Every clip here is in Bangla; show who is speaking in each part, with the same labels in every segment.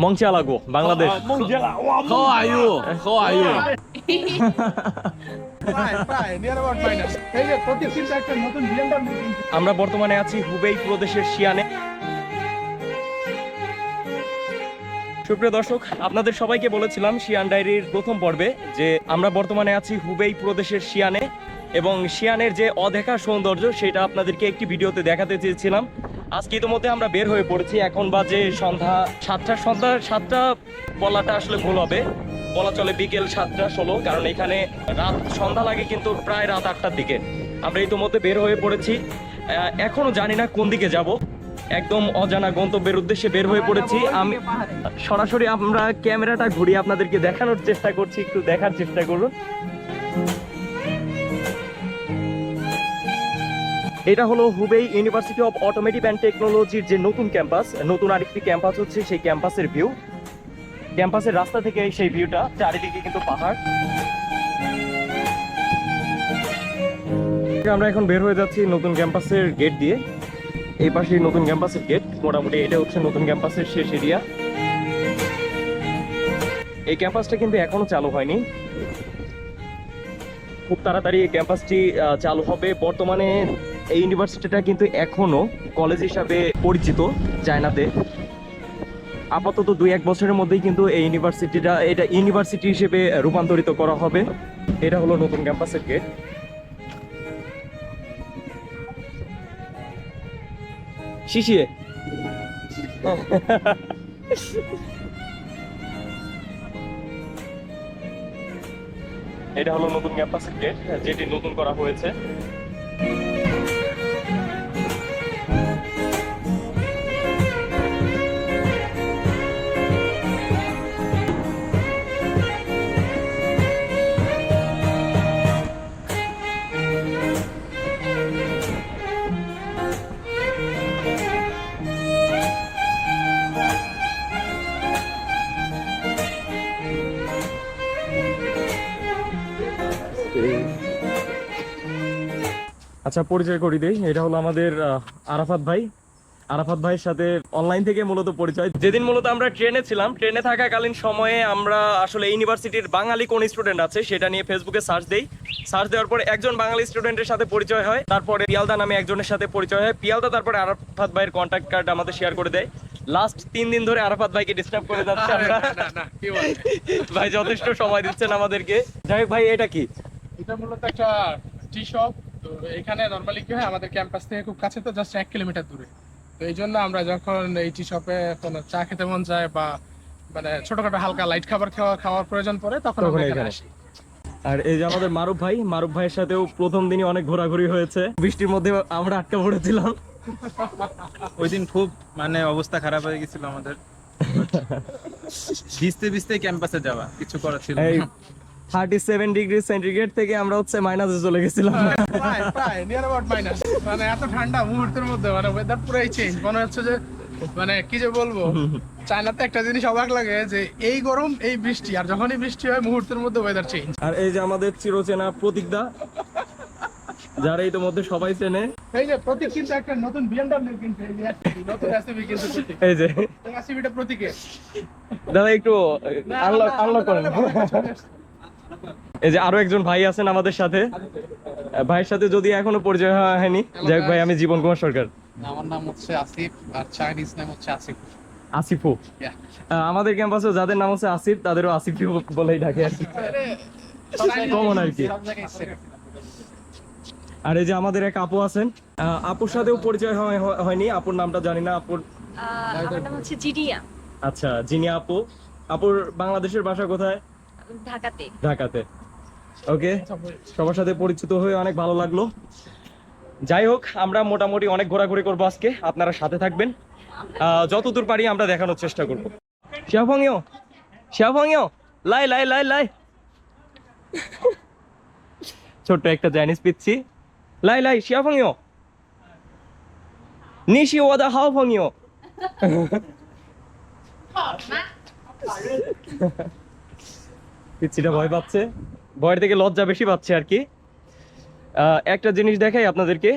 Speaker 1: মংচালাগো Bangladesh.
Speaker 2: How are you? How are you?
Speaker 1: আমরা বর্তমানে আছি হুবেই প্রদেশের শিয়ানে সুপ্রিয় দর্শক আপনাদের সবাইকে বলেছিলাম শিয়ান ডায়েরির প্রথম পর্বে যে আমরা বর্তমানে আছি হুবেই প্রদেশের শিয়ানে এবং শিয়ানের যে অদেখা সৌন্দর্য সেটা আপনাদেরকে একটি ভিডিওতে দেখাতে চেয়েছিলাম। আজকে ইতিমধ্যে আমরা বের হয়ে পড়েছি। এখন বাজে সন্ধ্যা সাতটা সন্ধ্যা সাতটা বলাটা আসলে ভুল হবে। বলা চলে বিকেল সাতটা ষোলো কারণ এখানে রাত সন্ধ্যা লাগে কিন্তু প্রায় রাত আটটার দিকে। আমরা ইতিমধ্যে বের হয়ে পড়েছি। আহ, এখনও জানি না কোন দিকে যাব। একদম অজানা গন্তব্যের উদ্দেশ্যে বের হয়ে পড়েছি। আমি সরাসরি আমরা ক্যামেরাটা ঘুরিয়ে আপনাদেরকে দেখানোর চেষ্টা করছি। একটু দেখার চেষ্টা করুন। এটা হলো Hubei university of automotive and টেকনোলজির যে নতুন ক্যাম্পাস, নতুন আরেকটি ক্যাম্পাস হচ্ছে সেই ক্যাম্পাসের ভিউ ক্যাম্পাসের রাস্তা থেকে সেই ভিউটা চারিদিকে কিন্তু পাহাড়। আমরা এখন বের হয়ে যাচ্ছি নতুন ক্যাম্পাসের গেট দিয়ে। এই পাশে নতুন ক্যাম্পাসের গেট মোটামুটি এটা হচ্ছে নতুন ক্যাম্পাসের শেষ এরিয়া এই ক্যাম্পাসটা কিন্তু এখনও চালু হয়নি। খুব তাড়াতাড়ি এই ক্যাম্পাসটি চালু হবে। বর্তমানে এই ইউনিভার্সিটিটা কিন্তু এখনও কলেজ হিসাবে পরিচিত চায়নাতে। আপাতত দুই এক বছরের মধ্যেই কিন্তু এই ইউনিভার্সিটিটা এটা ইউনিভার্সিটি হিসেবে রূপান্তরিত করা হবে। এটা হলো নতুন ক্যাম্পাসের গেট শিশিয়ে এটা হলো নতুন ক্যাম্পাসের গেট যেটি নতুন করা হয়েছে। আচ্ছা পরিচয় করি দেই। এটা হলো আমাদের আরাফাত ভাই। আরাফাত ভাইয়ের সাথে অনলাইন থেকে মূলত পরিচয়। যেদিন মূলত আমরা ট্রেনে ছিলাম ট্রেনে থাকাকালীন সময়ে আমরা আসলে ইউনিভার্সিটির বাঙালি কোন স্টুডেন্ট আছে সেটা নিয়ে ফেসবুকে সার্চ দেই। সার্চ দেওয়ার পরে একজন বাঙালি স্টুডেন্টের সাথে পরিচয় হয়। তারপরে পিয়ালদা নামে একজনের সাথে পরিচয় হয়। পিয়ালদা তারপরে আরাফাত ভাইয়ের কন্ট্যাক্ট কার্ড আমাদের শেয়ার করে দেয়। লাস্ট তিন দিন ধরে আরাফাত ভাইকে ডিস্টার্ব করে যাচ্ছে আমরা। ভাই যথেষ্ট সময় দিচ্ছেন আমাদেরকে। যাই হোক ভাই এটা কি?
Speaker 3: এটা মূলত একটা টি শপ তো এখানে নর্মালি কি হয় আমাদের ক্যাম্পাস থেকে খুব কাছে তো জাস্ট এক কিলোমিটার দূরে। তো এই জন্য আমরা যখন এই টি শপে কোনো চা খেতে মন যায় বা মানে ছোটখাটো হালকা লাইট খাবার খাওয়া খাওয়ার প্রয়োজন পড়ে তখন আমরা এখানে। আসি।
Speaker 1: আর এই যে আমাদের মারুফ ভাই মারুফ ভাইয়ের সাথেও প্রথম দিনই অনেক ঘোরাঘুরি হয়েছে। বৃষ্টির মধ্যে আমরা আটকা পড়েছিলাম।
Speaker 4: ওই দিন খুব মানে অবস্থা খারাপ হয়ে গেছিল আমাদের। ভিজতে ভিজতে ক্যাম্পাসে যাওয়া কিছু করার ছিল।
Speaker 1: থার্টি সেভেন ডিগ্রি সেন্টিগ্রেড থেকে আমরা হচ্ছে মাইনাসে চলে গেছিলাম।
Speaker 3: মাইনাস মানে এত ঠান্ডা মুহূর্তের মধ্যে মানে ওয়েদার পুরাই চেঞ্জ মনে হচ্ছে যে মানে কি যে বলব? চায়নাতে একটা জিনিস অবাক লাগে যে এই গরম এই বৃষ্টি আর যখনই বৃষ্টি হয় মুহূর্তের মধ্যে ওয়েদার চেঞ্জ
Speaker 1: আর এই যে আমাদের চিরচেনা প্রতীকদা যারা ইতিমধ্যে সবাই চেনে।
Speaker 3: এই যে প্রতীক কিন্তু একটা নতুন বিএমডব্লিউ কিনছে এই যে নতুন কিন্তু প্রতীক।
Speaker 1: এই যে।
Speaker 3: এসইভিটা প্রতীকে
Speaker 1: দাদা একটু আনলক আনলক করেন। এই যে আরও একজন ভাই আছেন আমাদের সাথে। ভাইয়ের সাথে যদি এখনও পরিচয় হওয়া হয়নি যাই ভাই আমি জীবন কুমার সরকার।
Speaker 5: আমার নাম হচ্ছে আসিফ আর চাইনিজ নাম হচ্ছে আসিফ।
Speaker 1: আসিফু আমাদের ক্যাম্পাসে যাদের নাম হচ্ছে আসিফ তাদেরও আসিফ বলেই ডাকে আর কি। কমন আর কি। আর এই যে আমাদের এক আপু আছেন আহ, আপুর সাথেও পরিচয় হয়- হয়- হয়নি আপুর নামটা জানি না আপুর
Speaker 6: আমার নাম হচ্ছে
Speaker 1: আচ্ছা যিনি আপু। আপুর বাংলাদেশের বাসা কোথায়?
Speaker 6: ঢাকাতে।
Speaker 1: ঢাকাতে। ওকে সবার সাথে পরিচিত হয়ে অনেক ভালো লাগল। যাই হোক আমরা মোটামুটি অনেক ঘোরাঘুরি করব আজকে। আপনারা সাথে থাকবেন। যতদূর পারি আমরা দেখানোর চেষ্টা করব। শিয়াফংইও শিয়াফংইও লাই লাই লাই লাই। ছোট্ট একটা চাইনিজ পিচ্ছি। লাই লাই শিয়াফংইও নিশি ওদা হাও ফংইও পিচ্ছিটা ভয় পাচ্ছে। ভয়ের থেকে লজ্জা বেশি পাচ্ছে আর কি। একটা জিনিস দেখাই আপনাদেরকে।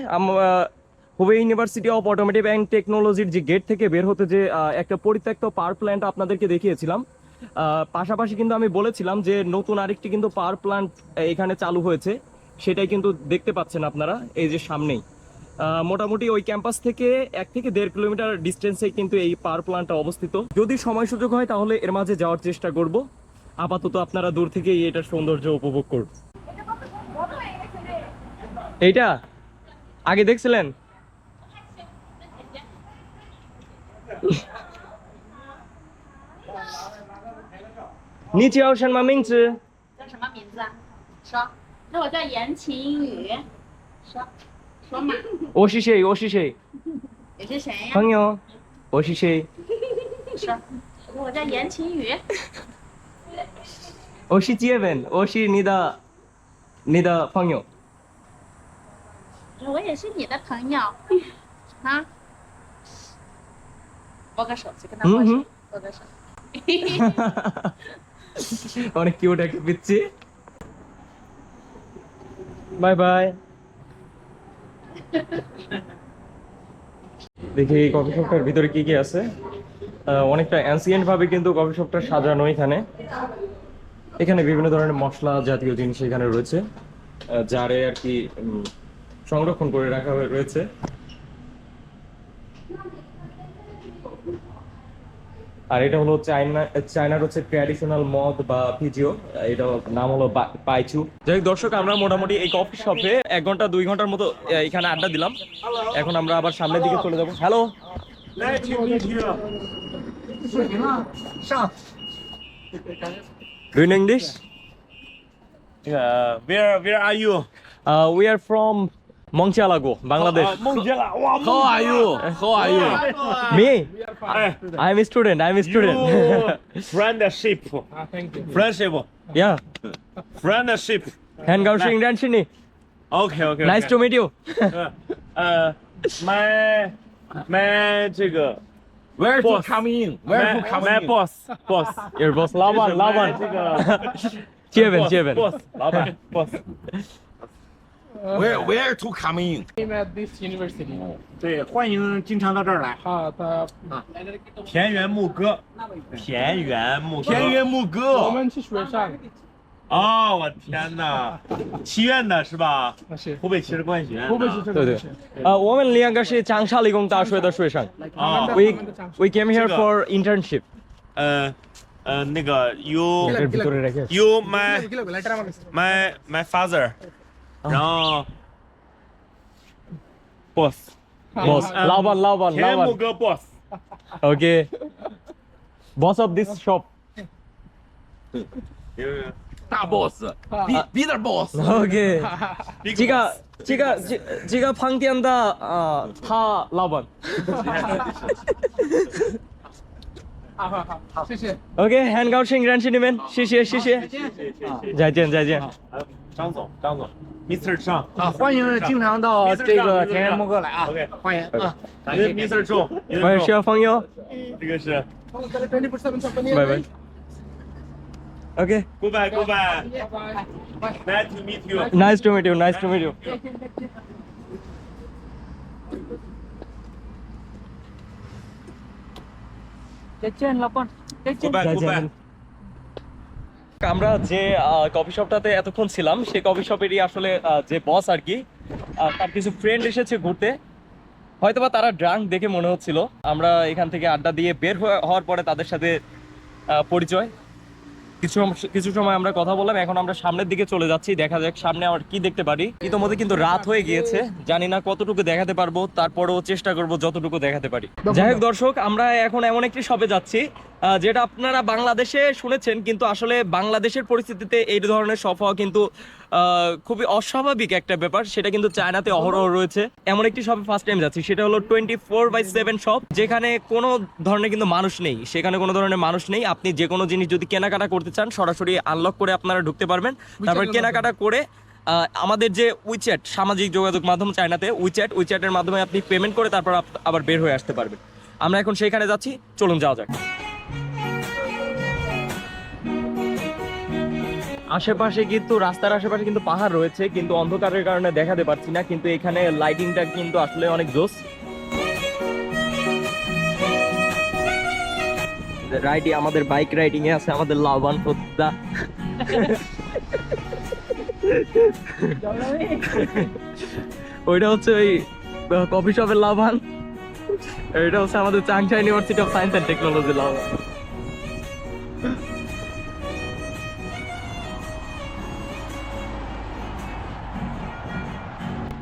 Speaker 1: Hubei university of automotive and টেকনোলজির যে গেট থেকে বের হতে যে একটা পরিত্যক্ত পাওয়ার প্ল্যান্ট আপনাদেরকে দেখিয়েছিলাম। পাশাপাশি কিন্তু আমি বলেছিলাম যে, নতুন আরেকটি কিন্তু পাওয়ার প্ল্যান্ট এখানে চালু হয়েছে। সেটাই কিন্তু দেখতে পাচ্ছেন আপনারা, এই যে সামনেই। মোটামুটি ওই ক্যাম্পাস থেকে এক থেকে দেড় কিলোমিটার ডিস্টেন্সে কিন্তু এই পাওয়ার প্ল্যান্টটা অবস্থিত। যদি সময় সুযোগ হয়, তাহলে এর মাঝে যাওয়ার চেষ্টা করব। আপাতত আপনারা দূর থেকেই এটার সৌন্দর্য উপভোগ করুন। এইটা? আগে দেখছিলেন? নিচে
Speaker 7: 我叫严晴雨。说，说嘛，
Speaker 1: ও শিশে ও শিশে
Speaker 7: 你是谁呀？
Speaker 1: 朋友ও শিশে
Speaker 7: 说，我叫严晴雨。
Speaker 1: ও শি চিয়েবেন ও শি নিদা নিদা朋友
Speaker 7: 我也是你的朋友。啊？握个手去跟他握手
Speaker 1: 嗯哼，
Speaker 7: 握个手。
Speaker 1: অনেক কিউট একটা পিচ্ছি বাই বাই দেখি এই কফি শপটার ভিতরে কি কি আছে আহ, অনেকটা অ্যান্সিয়েন্ট ভাবে কিন্তু কফি শপটা সাজানো এখানে এখানে বিভিন্ন ধরনের মশলা জাতীয় জিনিস এখানে রয়েছে যারে আর কি উম, সংরক্ষণ করে রাখা হয়ে রয়েছে। আর এটা হলো চায়না চায়নার হচ্ছে ট্র্যাডিশনাল মদ বা ফিজিও এটা নাম হলো পাইচু। যাই হোক দর্শক আমরা মোটামুটি এই কফি শপে এক ঘণ্টা দুই ঘণ্টার মতো এখানে আড্ডা দিলাম। এখন আমরা আবার সামনের দিকে চলে যাব। Hello Do you know
Speaker 2: English? Yeah. Where Where are you?
Speaker 1: Uh, we are from Mongchalago, Bangladesh. Oh, uh, Mongjala.
Speaker 2: How are you? How are you?
Speaker 1: Me? I'm a student. I'm a
Speaker 8: student. friendship,
Speaker 3: Ah, thank you.
Speaker 8: friendship,
Speaker 1: yeah.
Speaker 8: friendship.
Speaker 1: And Gao Shing
Speaker 8: Dan OK
Speaker 1: OK, Nice to meet you.
Speaker 8: Uh, uh my 这个
Speaker 2: Where to come in? Where to come in?
Speaker 8: My boss, boss,
Speaker 1: your boss，老
Speaker 8: 板，老
Speaker 1: 板，
Speaker 8: 这个，
Speaker 1: 借
Speaker 8: 问，
Speaker 1: 借问
Speaker 8: ，boss，老板，boss。
Speaker 2: Where Where
Speaker 3: I'm at this university.
Speaker 8: 对，欢迎经常到这儿来。
Speaker 3: 好的。
Speaker 8: 田园牧歌。田园牧。
Speaker 2: 田园牧歌。
Speaker 3: 我们去学校。
Speaker 8: 哦，我天哪！七院的是吧？
Speaker 3: 是
Speaker 8: 湖北骑士管理学院的。
Speaker 3: 湖北骑士
Speaker 1: 对对，呃，我们两个是长沙理工大学的学生。
Speaker 8: 啊
Speaker 1: ，We we came here for internship。
Speaker 8: 呃呃，那个 you you my my my father，然后 boss
Speaker 1: boss 老板老板老板。木哥 of this shop.
Speaker 2: shop。有有。比比点 boss。
Speaker 8: Big
Speaker 1: 这个
Speaker 8: boss
Speaker 1: 这个这这个饭店的呃他老板。
Speaker 3: 好好好好，谢谢。
Speaker 1: OK 很高兴认识你们。谢谢谢谢。再见。再见
Speaker 8: 还有张总，张总，Mr. 张
Speaker 4: 啊，欢迎经常到这个田园牧歌来啊
Speaker 8: ，OK，
Speaker 4: 欢迎啊。
Speaker 8: 您 Mr. 仲，您
Speaker 1: 我需要朋友
Speaker 8: 这个是.
Speaker 1: 拜拜
Speaker 8: Okay. Kuba,
Speaker 3: Bye.
Speaker 8: Nice to meet you.
Speaker 1: Nice to meet you. Nice to meet you. আমরা যে কফি শপটাতে এতক্ষণ ছিলাম সেই কফি শপেরই আসলে যে বস আর কি তার কিছু ফ্রেন্ড এসেছে ঘুরতে হয়তোবা তারা ড্রাঙ্ক দেখে মনে হচ্ছিল আমরা এখান থেকে আড্ডা দিয়ে বের হওয়ার পরে তাদের সাথে পরিচয় কিছু কিছু সময় আমরা কথা বললাম এখন আমরা সামনের দিকে চলে যাচ্ছি। দেখা যাক সামনে আমরা কি দেখতে পারি। ইতোমধ্যে কিন্তু রাত হয়ে গিয়েছে। জানি না কতটুকু দেখাতে পারব তারপরেও চেষ্টা করব যতটুকু দেখাতে পারি। যাই হোক দর্শক আমরা এখন এমন একটি শপে যাচ্ছি আহ, যেটা আপনারা বাংলাদেশে শুনেছেন কিন্তু আসলে বাংলাদেশের পরিস্থিতিতে এই ধরনের শপ হওয়া কিন্তু খুবই অস্বাভাবিক একটা ব্যাপার। সেটা কিন্তু চায়নাতে অহরহ রয়েছে। এমন একটি শপে ফার্স্ট টাইম যাচ্ছি। সেটা হলো twenty four by seven shop যেখানে কোনো ধরনের কিন্তু মানুষ নেই। সেখানে কোনো ধরনের মানুষ নেই। আপনি যে কোনো জিনিস যদি কেনাকাটা করতে চান সরাসরি আনলক করে আপনারা ঢুকতে পারবেন। তারপর কেনাকাটা করে আমাদের যে উইচ্যাট সামাজিক যোগাযোগ মাধ্যম চায়নাতে উইচ্যাট উইচ্যাটের মাধ্যমে আপনি পেমেন্ট করে তারপর আবার বের হয়ে আসতে পারবেন। আমরা এখন সেইখানে যাচ্ছি। চলুন যাওয়া যাক। আশেপাশে কিন্তু, রাস্তার আশেপাশে কিন্তু পাহাড় রয়েছে, কিন্তু অন্ধকারের কারণে দেখাতে পারছি না, কিন্তু এখানে লাইটিংটা কিন্তু আসলে অনেক জোস। রাইডি আমাদের বাইক রাইডিং এ আছে, আমাদের লাভবান প্রতিদা ওইটা হচ্ছে ওই কফি শপের লাভান এটা হচ্ছে আমাদের Changsha university of science and technology লাভান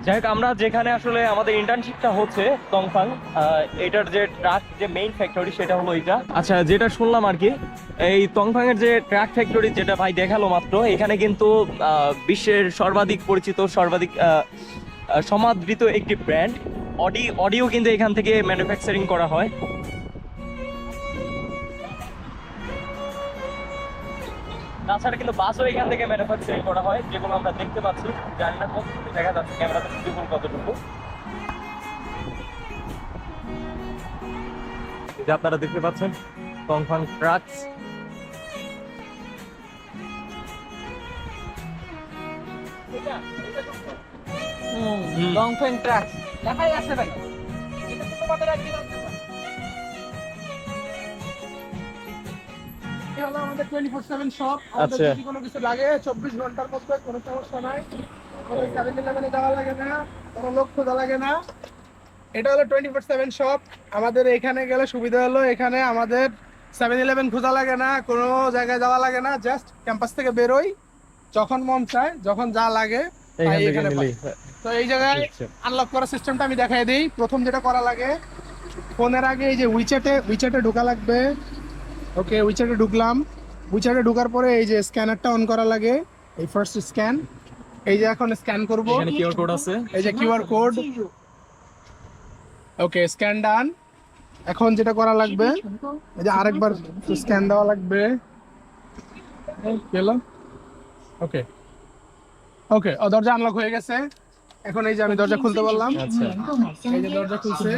Speaker 1: যাই হোক, আমরা যেখানে আসলে আমাদের ইন্টার্নশিপটা হচ্ছে তংফাং এটার যে ট্রাক যে মেইন ফ্যাক্টরি সেটা হলো এটা আচ্ছা যেটা শুনলাম আর কি, এই তংফাং এর যে ট্রাক ফ্যাক্টরি যেটা ভাই দেখাল মাত্র, এখানে কিন্তু বিশ্বের সর্বাধিক পরিচিত, সর্বাধিক সমাদৃত একটি ব্র্যান্ড অডি অডিও কিন্তু এখান থেকে ম্যানুফ্যাকচারিং করা হয়। তাছাড়া কিন্তু বাসও এখান থেকে ম্যানুফ্যাকচারিং করা হয় যেগুলো আমরা দেখতে পাচ্ছি জানি না কতটুকু দেখা যাচ্ছে ক্যামেরাতে ভিজিবল কতটুকু। যে আপনারা দেখতে পাচ্ছেন কংফাং ট্রাকস
Speaker 3: লংফেং ট্রাক দেখাই আছে ভাই। এটা তো তোমাদের একদিন আমাদের 24/7 শপ আমাদের
Speaker 1: আচ্ছা।
Speaker 3: যদি কোনো কিছু লাগে 24 ঘণ্টার মধ্যে কোনো সমস্যা নাই। কোনো ইলেভেনে যাওয়া লাগে না কোনো লোক খোঁজা লাগে না। এটা হলো 24/7 শপ আমাদের এখানে গেলে সুবিধা হলো এখানে আমাদের সেভেন ইলেভেন খোঁজা লাগে না কোনো জায়গায় যাওয়া লাগে না জাস্ট ক্যাম্পাস থেকে বেরোই যখন মন চায় যখন যা লাগে
Speaker 1: এখান
Speaker 3: তো এই জায়গায়
Speaker 1: আচ্ছা।
Speaker 3: আনলক করার সিস্টেমটা আমি দেখাই দিই। প্রথম যেটা করা লাগে ফোনের আগে এই যে উইচ্যাটে উইচ্যাটে ঢোকা লাগবে। ওকে উইচ্যাটে ঢুকলাম। উইচ্যাটে ঢোকার পরে এই যে স্ক্যানারটা অন করা লাগে এই ফার্স্ট স্ক্যান এই যে এখন স্ক্যান করব।
Speaker 1: এখানে কিউআর কোড আছে।
Speaker 3: এই যে কিউআর কোড ওকে স্ক্যান ডান এখন যেটা করা লাগবে এই যে আরেকবার স্ক্যান দেওয়া লাগবে। গেল। ওকে ওকে ও দরজা আনলক হয়ে গেছে। এখন এই যে আমি দরজা খুলতে পারলাম
Speaker 1: আচ্ছা।
Speaker 3: এই যে দরজা খুলছে।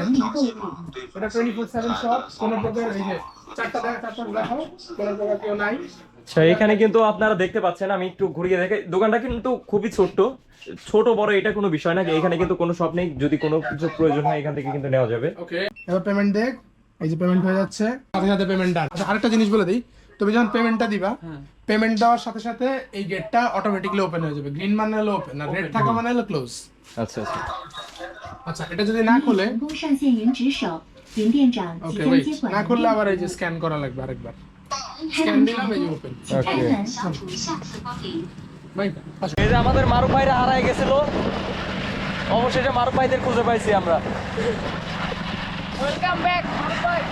Speaker 3: এটা টোয়েন্টি ফোর সেভেন শপ কোনো প্রকার এই যে চারটা দেখা চারটা দেখো কোনো প্রকার কেউ নাই
Speaker 1: আচ্ছা এখানে কিন্তু আপনারা দেখতে পাচ্ছেন আমি একটু ঘুরিয়ে দেখে দোকানটা কিন্তু খুবই ছোট্ট। ছোট বড় এটা কোনো বিষয় না এখানে কিন্তু কোনো শপ নেই যদি কোনো কিছু প্রয়োজন হয় এখান থেকে কিন্তু নেওয়া যাবে।
Speaker 3: ওকে এবার পেমেন্ট দেখ এই যে পেমেন্ট হয়ে যাচ্ছে। সাথে সাথে পেমেন্ট ডান আচ্ছা আরেকটা জিনিস বলে দিই তুমি যখন পেমেন্টটা দিবা পেমেন্ট দেওয়ার সাথে সাথে এই গেটটা অটোমেটিকলি ওপেন হয়ে যাবে। গ্রিন মানে হলো ওপেন আর রেড থাকা মানে হলো ক্লোজ
Speaker 1: আচ্ছা আচ্ছা।
Speaker 3: আচ্ছা এটা যদি না খুলে
Speaker 9: 员工上线云值手，云店长即
Speaker 3: ওকে
Speaker 9: 将
Speaker 3: ওয়েট
Speaker 9: 接
Speaker 3: না
Speaker 9: 管
Speaker 3: খুললে আবার এই যে স্ক্যান করা লাগবে আরেকবার স্ক্যান দিলাম এই যে ওপেন
Speaker 1: ওকে
Speaker 9: 小主下次光临。
Speaker 3: ভাই
Speaker 1: এই যে আমাদের মারুফ ভাইরা হারায় গেছিল অবশেষে মারুফ ভাইদের খুঁজে পাইছি আমরা
Speaker 3: ওয়েলকাম ব্যাক ভাই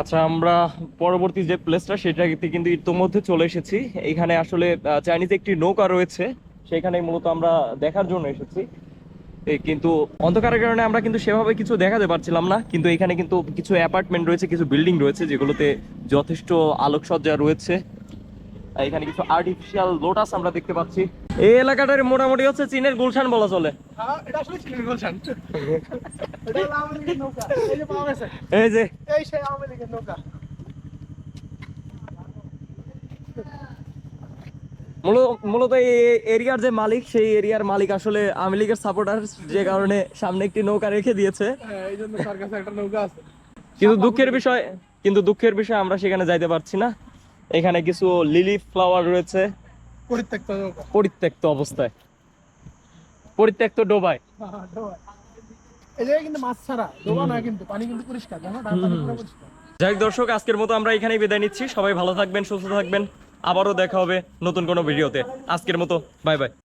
Speaker 1: আচ্ছা আমরা পরবর্তী যে প্লেসটা সেটাতে কিন্তু ইতোমধ্যে চলে এসেছি। এখানে আসলে চাইনিজ একটি নৌকা রয়েছে। সেখানে মূলত আমরা দেখার জন্য এসেছি। কিন্তু অন্ধকারের কারণে আমরা কিন্তু সেভাবে কিছু দেখাতে পারছিলাম না। কিন্তু এখানে কিন্তু কিছু অ্যাপার্টমেন্ট রয়েছে, কিছু বিল্ডিং রয়েছে, যেগুলোতে যথেষ্ট আলোকসজ্জা রয়েছে। এখানে কিছু আর্টিফিশিয়াল লোটাস আমরা দেখতে পাচ্ছি। এই এলাকাটার মোটামুটি হচ্ছে চীনের গুলশান বলা চলে।
Speaker 3: হ্যাঁ এটা আসলে চিকেন গোলশান। এটা হলো আওয়ামী লীগের নৌকা। এই যে
Speaker 1: মূলত এই এরিয়ার যে মালিক সেই এরিয়ার মালিক আসলে আওয়ামী লীগের সাপোর্টার যে কারণে সামনে একটি নৌকা রেখে দিয়েছে।
Speaker 3: হ্যাঁ এই জন্য তার কাছে একটা নৌকা আছে।
Speaker 1: কিন্তু দুঃখের বিষয় কিন্তু দুঃখের বিষয় আমরা সেখানে যাইতে পারছি না। এখানে কিছু লিলি ফ্লাওয়ার রয়েছে।
Speaker 3: পরিত্যক্ত
Speaker 1: পরিত্যক্ত অবস্থায়। পরিত্যক্ত ডোবায়।
Speaker 3: এই জায়গায় কিন্তু মাছ ছাড়া ডোবা না কিন্তু পানি কিন্তু পরিষ্কার জানো? ডান পানি পুরো পরিষ্কার।
Speaker 1: যাই দর্শক আজকের মতো আমরা এখানেই বিদায় নিচ্ছি। সবাই ভালো থাকবেন সুস্থ থাকবেন। আবারও দেখা হবে নতুন কোনো ভিডিওতে। আজকের মতো বাই বাই।